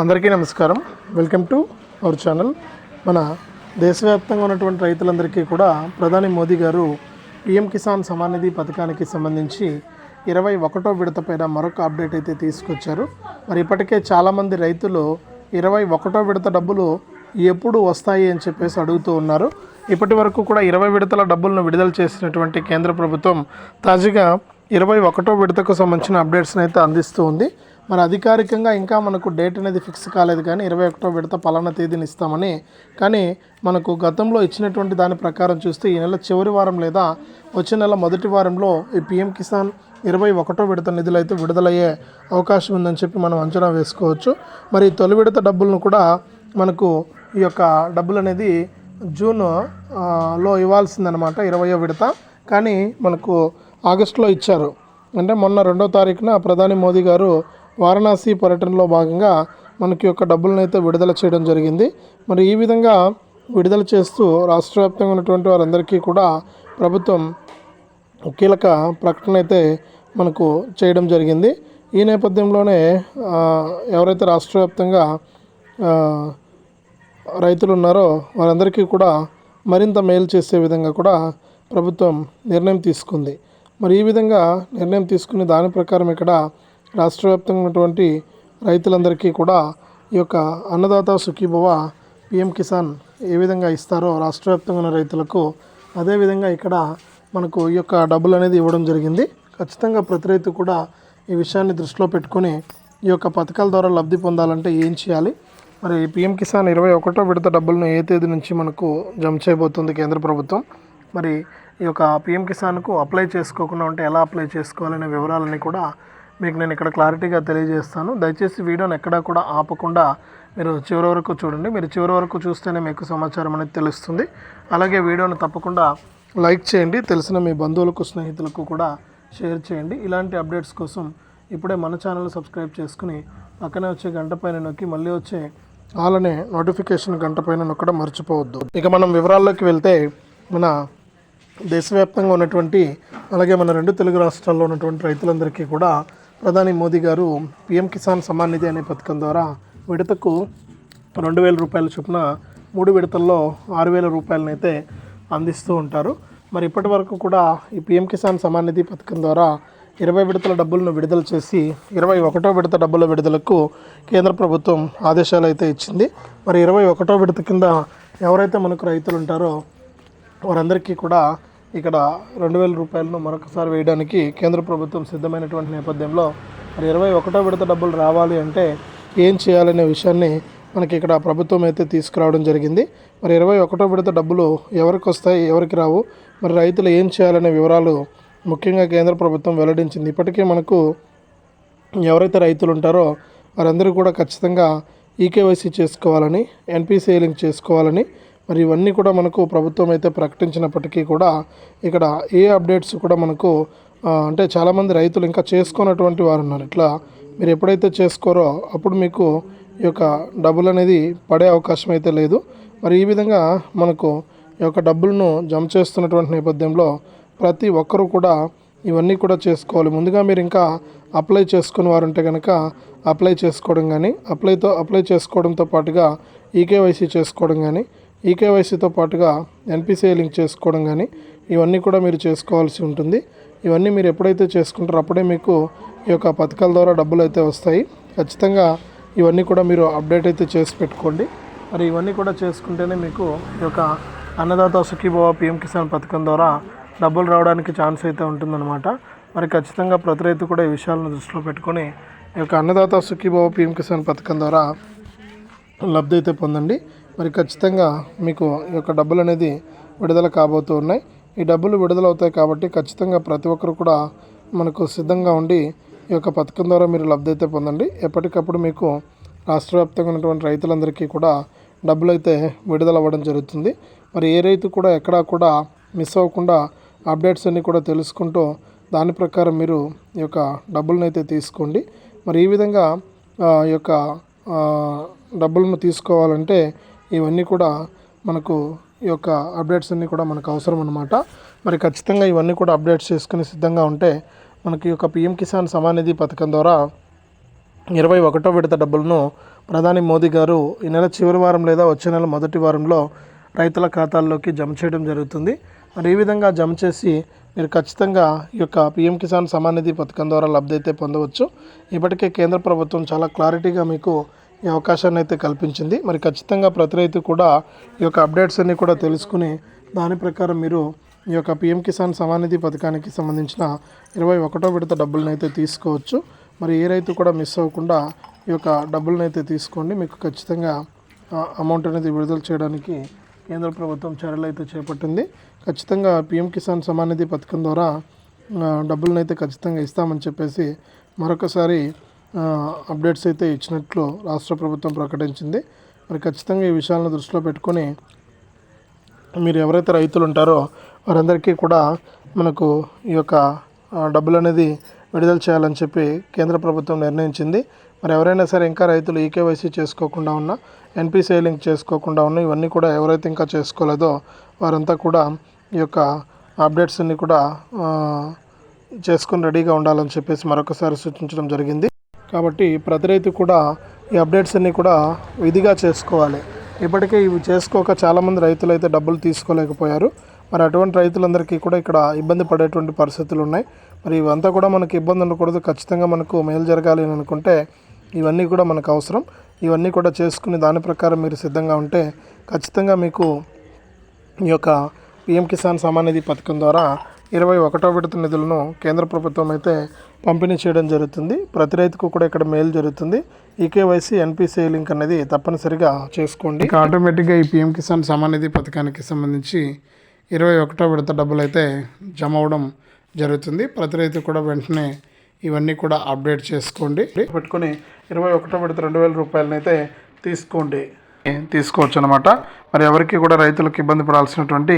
అందరికీ నమస్కారం. Welcome to our channel. మన దేశవ్యాప్తంగా ఉన్నటువంటి రైతులందరికీ కూడా ప్రధాని మోదీ గారు పిఎం కిసాన్ సమాన్ నిధి పథకానికి సంబంధించి ఇరవై ఒకటో విడత పైన మరొక అప్డేట్ అయితే తీసుకొచ్చారు. మరి ఇప్పటికే చాలామంది రైతులు ఇరవై ఒకటో విడత డబ్బులు ఎప్పుడు వస్తాయి అని చెప్పేసి అడుగుతూ ఉన్నారు. ఇప్పటి వరకు కూడా ఇరవై విడతల డబ్బులను విడుదల చేసినటువంటి కేంద్ర ప్రభుత్వం తాజాగా ఇరవై ఒకటో విడతకు సంబంధించిన అప్డేట్స్ని అయితే అందిస్తూ ఉంది. మరి అధికారికంగా ఇంకా మనకు డేట్ అనేది ఫిక్స్ కాలేదు కానీ ఇరవై ఒకటో విడత పలానా తేదీని ఇస్తామని. కానీ మనకు గతంలో ఇచ్చినటువంటి దాని ప్రకారం చూస్తే ఈ నెల చివరి వారం లేదా వచ్చే నెల మొదటి వారంలో ఈ పిఎం కిసాన్ ఇరవై ఒకటో విడత నిధులు అయితే విడుదలయ్యే అవకాశం ఉందని చెప్పి మనం అంచనా వేసుకోవచ్చు. మరి తొలి విడత డబ్బులను కూడా మనకు ఈ యొక్క డబ్బులు అనేది జూన్లో ఇవ్వాల్సిందనమాట ఇరవయో విడత. కానీ మనకు ఆగస్టులో ఇచ్చారు. అంటే మొన్న రెండో తారీఖున ప్రధాని మోదీ గారు వారణాసి పర్యటనలో భాగంగా మనకి యొక్క డబ్బులను అయితే విడుదల చేయడం జరిగింది. మరి ఈ విధంగా విడుదల చేస్తూ రాష్ట్ర వ్యాప్తంగా ఉన్నటువంటి వారందరికీ కూడా ప్రభుత్వం కీలక ప్రకటన అయితే మనకు చేయడం జరిగింది. ఈ నేపథ్యంలోనే ఎవరైతే రాష్ట్ర వ్యాప్తంగా రైతులు ఉన్నారో వారందరికీ కూడా మరింత మేలు చేసే విధంగా కూడా ప్రభుత్వం నిర్ణయం తీసుకుంది. మరి ఈ విధంగా నిర్ణయం తీసుకుని దాని ప్రకారం ఇక్కడ రాష్ట్ర వ్యాప్తంగా ఉన్నటువంటి రైతులందరికీ కూడా ఈ యొక్క అన్నదాత సుఖీభవ పిఎం కిసాన్ ఏ విధంగా ఇస్తారో రాష్ట్ర వ్యాప్తంగా ఉన్న రైతులకు అదేవిధంగా ఇక్కడ మనకు ఈ యొక్క డబ్బులు అనేది ఇవ్వడం జరిగింది. ఖచ్చితంగా ప్రతి రైతు కూడా ఈ విషయాన్ని దృష్టిలో పెట్టుకొని ఈ యొక్క పథకాల ద్వారా లబ్ధి పొందాలంటే ఏం చేయాలి? మరి పిఎం కిసాన్ ఇరవై ఒకటో విడత డబ్బులను ఏ తేదీ నుంచి మనకు జమ చేయబోతుంది కేంద్ర ప్రభుత్వం? మరి ఈ యొక్క పిఎం కిసాన్కు అప్లై చేసుకోకుండా ఉంటే ఎలా అప్లై చేసుకోవాలనే వివరాలన్నీ కూడా మీకు నేను ఇక్కడ క్లారిటీగా తెలియజేస్తాను. దయచేసి వీడియోని ఎక్కడా కూడా ఆపకుండా మీరు చివరి వరకు చూడండి. మీరు చివరి వరకు చూస్తేనే మీకు సమాచారం అనేది తెలుస్తుంది. అలాగే వీడియోని తప్పకుండా లైక్ చేయండి. తెలిసిన మీ బంధువులకు స్నేహితులకు కూడా షేర్ చేయండి. ఇలాంటి అప్డేట్స్ కోసం ఇప్పుడే మన ఛానల్ సబ్స్క్రైబ్ చేసుకుని పక్కనే వచ్చే గంట పైన నొక్కి మళ్ళీ వచ్చే అలానే నోటిఫికేషన్ గంట పైన నొక్కడం మర్చిపోవద్దు. ఇక మనం వివరాల్లోకి వెళ్తే మన దేశవ్యాప్తంగా ఉన్నటువంటి అలాగే మన రెండు తెలుగు రాష్ట్రాల్లో ఉన్నటువంటి రైతులందరికీ కూడా ప్రధాని మోదీ గారు పిఎం కిసాన్ సమ్మాన్ నిధి అనే పథకం ద్వారా విడతకు రెండు వేల రూపాయల చొప్పున మూడు విడతల్లో ఆరు వేల రూపాయలనైతే అందిస్తూ ఉంటారు. మరి ఇప్పటి వరకు కూడా ఈ పిఎం కిసాన్ సమ్మాన్ నిధి పథకం ద్వారా ఇరవై విడతల డబ్బులను విడుదల చేసి ఇరవై ఒకటో విడత డబ్బుల విడుదలకు కేంద్ర ప్రభుత్వం ఆదేశాలు అయితే ఇచ్చింది. మరి ఇరవై ఒకటో విడత కింద ఎవరైతే మనకు రైతులు ఉంటారో వారందరికీ కూడా ఇక్కడ రెండు వేల రూపాయలను మరొకసారి వేయడానికి కేంద్ర ప్రభుత్వం సిద్ధమైనటువంటి నేపథ్యంలో మరి ఇరవై ఒకటో విడత డబ్బులు రావాలి అంటే ఏం చేయాలనే విషయాన్ని మనకి ఇక్కడ ప్రభుత్వం అయితే తీసుకురావడం జరిగింది. మరి ఇరవై ఒకటో విడత డబ్బులు ఎవరికి వస్తాయి ఎవరికి రావు మరి రైతులు ఏం చేయాలనే వివరాలు ముఖ్యంగా కేంద్ర ప్రభుత్వం వెల్లడించింది. ఇప్పటికే మనకు ఎవరైతే రైతులు ఉంటారో వారందరూ కూడా ఖచ్చితంగా ఈకేవైసీ చేసుకోవాలని ఎన్పిసిఐ లింక్ చేసుకోవాలని మరి ఇవన్నీ కూడా మనకు ప్రభుత్వం అయితే ప్రకటించినప్పటికీ కూడా ఇక్కడ ఏ అప్డేట్స్ కూడా మనకు అంటే చాలామంది రైతులు ఇంకా చేసుకున్నటువంటి వారు ఉన్నారు. ఇట్లా మీరు ఎప్పుడైతే చేసుకోరో అప్పుడు మీకు ఈ యొక్క డబ్బులు అనేది పడే అవకాశం అయితే లేదు. మరి ఈ విధంగా మనకు ఈ యొక్క డబ్బులను జమ చేస్తున్నటువంటి నేపథ్యంలో ప్రతి ఒక్కరూ కూడా ఇవన్నీ కూడా చేసుకోవాలి. ముందుగా మీరు ఇంకా అప్లై చేసుకుని వారు ఉంటే కనుక అప్లై చేసుకోవడం కానీ అప్లైతో అప్లై చేసుకోవడంతో పాటుగా ఈకేవైసీ చేసుకోవడం కానీ ఈకేవైసీతో పాటుగా ఎన్పిసిఐ లింక్ చేసుకోవడం కానీ ఇవన్నీ కూడా మీరు చేసుకోవాల్సి ఉంటుంది. ఇవన్నీ మీరు ఎప్పుడైతే చేసుకుంటారో అప్పుడే మీకు ఈ యొక్క పథకాల ద్వారా డబ్బులు అయితే వస్తాయి. ఖచ్చితంగా ఇవన్నీ కూడా మీరు అప్డేట్ అయితే చేసి పెట్టుకోండి. మరి ఇవన్నీ కూడా చేసుకుంటేనే మీకు ఈ యొక్క అన్నదాత సుఖీభవ పిఎం కిసాన్ పథకం ద్వారా డబ్బులు రావడానికి ఛాన్స్ అయితే ఉంటుందన్నమాట. మరి ఖచ్చితంగా ప్రతి రైతు కూడా ఈ విషయాలను దృష్టిలో పెట్టుకొని ఈ యొక్క అన్నదాత సుఖీభవ పిఎం కిసాన్ పథకం ద్వారా లబ్ధి అయితే పొందండి. మరి ఖచ్చితంగా మీకు ఈ యొక్క డబ్బులు అనేది విడుదల కాబోతూ ఉన్నాయి. ఈ డబ్బులు విడుదలవుతాయి కాబట్టి ఖచ్చితంగా ప్రతి ఒక్కరు కూడా మనకు సిద్ధంగా ఉండి ఈ యొక్క పథకం ద్వారా మీరు లబ్ధి అయితే పొందండి. ఎప్పటికప్పుడు మీకు రాష్ట్ర వ్యాప్తంగా ఉన్నటువంటి రైతులందరికీ కూడా డబ్బులు అయితే విడుదల అవ్వడం జరుగుతుంది. మరి ఏ రైతు కూడా ఎక్కడా కూడా మిస్ అవ్వకుండా అప్డేట్స్ అన్నీ కూడా తెలుసుకుంటూ దాని ప్రకారం మీరు ఈ యొక్క డబ్బులను అయితే తీసుకోండి. మరి ఈ విధంగా ఈ యొక్క డబ్బులను తీసుకోవాలంటే ఇవన్నీ కూడా మనకు ఈ యొక్క అప్డేట్స్ అన్నీ కూడా మనకు అవసరం అనమాట మరి ఖచ్చితంగా ఇవన్నీ కూడా అప్డేట్స్ చేసుకుని సిద్ధంగా ఉంటే మనకి ఈ యొక్క పిఎం కిసాన్ సమానిధి పథకం ద్వారా ఇరవై ఒకటో విడత డబ్బులను ప్రధాని మోదీ గారు ఈ నెల చివరి వారం లేదా వచ్చే నెల మొదటి వారంలో రైతుల ఖాతాల్లోకి జమ చేయడం జరుగుతుంది. మరి ఈ విధంగా జమ చేసి మీరు ఖచ్చితంగా ఈ యొక్క పిఎం కిసాన్ సమానిధి పథకం ద్వారా లబ్ధి అయితే పొందవచ్చు. ఇప్పటికే కేంద్ర ప్రభుత్వం చాలా క్లారిటీగా మీకు ఈ అవకాశాన్ని అయితే కల్పించింది. మరి ఖచ్చితంగా ప్రతి రైతు కూడా ఈ యొక్క అప్డేట్స్ అన్ని కూడా తెలుసుకుని దాని ప్రకారం మీరు ఈ యొక్క పిఎం కిసాన్ సమానిధి పథకానికి సంబంధించిన ఇరవై ఒకటో విడత డబ్బులను అయితే తీసుకోవచ్చు. మరి ఏ రైతు కూడా మిస్ అవ్వకుండా ఈ యొక్క డబ్బులను అయితే తీసుకోండి. మీకు ఖచ్చితంగా అమౌంట్ అనేది విడుదల చేయడానికి కేంద్ర ప్రభుత్వం చర్యలు అయితే చేపట్టింది. ఖచ్చితంగా పిఎం కిసాన్ సమానిధి పథకం ద్వారా డబ్బులను అయితే ఖచ్చితంగా ఇస్తామని చెప్పేసి మరొకసారి అప్డేట్స్ అయితే ఇచ్చినట్లు రాష్ట్ర ప్రభుత్వం ప్రకటించింది. మరి ఖచ్చితంగా ఈ విషయాలను దృష్టిలో పెట్టుకొని మీరు ఎవరైతే రైతులు ఉంటారో వారందరికీ కూడా మనకు ఈ యొక్క డబ్బులు అనేది విడుదల చేయాలని చెప్పి కేంద్ర ప్రభుత్వం నిర్ణయించింది. మరి ఎవరైనా సరే ఇంకా రైతులు ఈకేవైసీ చేసుకోకుండా ఉన్నా ఎన్పిసిఐ లింక్ చేసుకోకుండా ఉన్నా ఇవన్నీ కూడా ఎవరైతే ఇంకా చేసుకోలేదో వారంతా కూడా ఈ యొక్క అప్డేట్స్ అన్ని కూడా చేసుకుని రెడీగా ఉండాలని చెప్పేసి మరొకసారి సూచించడం జరిగింది. కాబట్టి ప్రతి రైతు కూడా ఈ అప్డేట్స్ అన్నీ కూడా విధిగా చేసుకోవాలి. ఇప్పటికే ఇవి చేసుకోక చాలామంది రైతులు అయితే డబ్బులు తీసుకోలేకపోయారు. మరి అటువంటి రైతులందరికీ కూడా ఇక్కడ ఇబ్బంది పడేటువంటి పరిస్థితులు ఉన్నాయి. మరి ఇవంతా కూడా మనకు ఇబ్బంది ఉండకూడదు. ఖచ్చితంగా మనకు మేలు జరగాలి అని అనుకుంటే ఇవన్నీ కూడా మనకు అవసరం. ఇవన్నీ కూడా చేసుకుని దాని ప్రకారం మీరు సిద్ధంగా ఉంటే ఖచ్చితంగా మీకు ఈ యొక్క పిఎం కిసాన్ సమానిధి పథకం ద్వారా ఇరవై ఒకటో విడత నిధులను కేంద్ర ప్రభుత్వం అయితే పంపిణీ చేయడం జరుగుతుంది. ప్రతి రైతుకు కూడా ఇక్కడ మేలు జరుగుతుంది. ఈకేవైసీ ఎన్పిసిఐ లింక్ అనేది తప్పనిసరిగా చేసుకోండి. ఇక ఆటోమేటిక్గా ఈ పిఎం కిసాన్ సమాన్ నిధి పథకానికి సంబంధించి ఇరవై ఒకటో విడత డబ్బులు అయితే జమ అవ్వడం జరుగుతుంది. ప్రతి రైతు కూడా వెంటనే ఇవన్నీ కూడా అప్డేట్ చేసుకోండి. పెట్టుకొని ఇరవై ఒకటో విడత రెండు వేల రూపాయలని అయితే తీసుకోండి. తీసుకోవచ్చు అనమాట మరి ఎవరికి కూడా రైతులకు ఇబ్బంది పడాల్సినటువంటి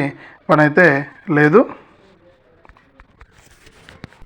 పని అయితే లేదు.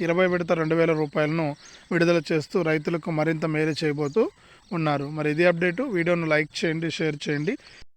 ఇరవై విడత రెండు వేల రూపాయలను విడుదల చేస్తూ రైతులకు మరింత మేలు చేయబోతూ ఉన్నారు. మరి ఇది అప్డేటు. వీడియోను లైక్ చేయండి షేర్ చేయండి.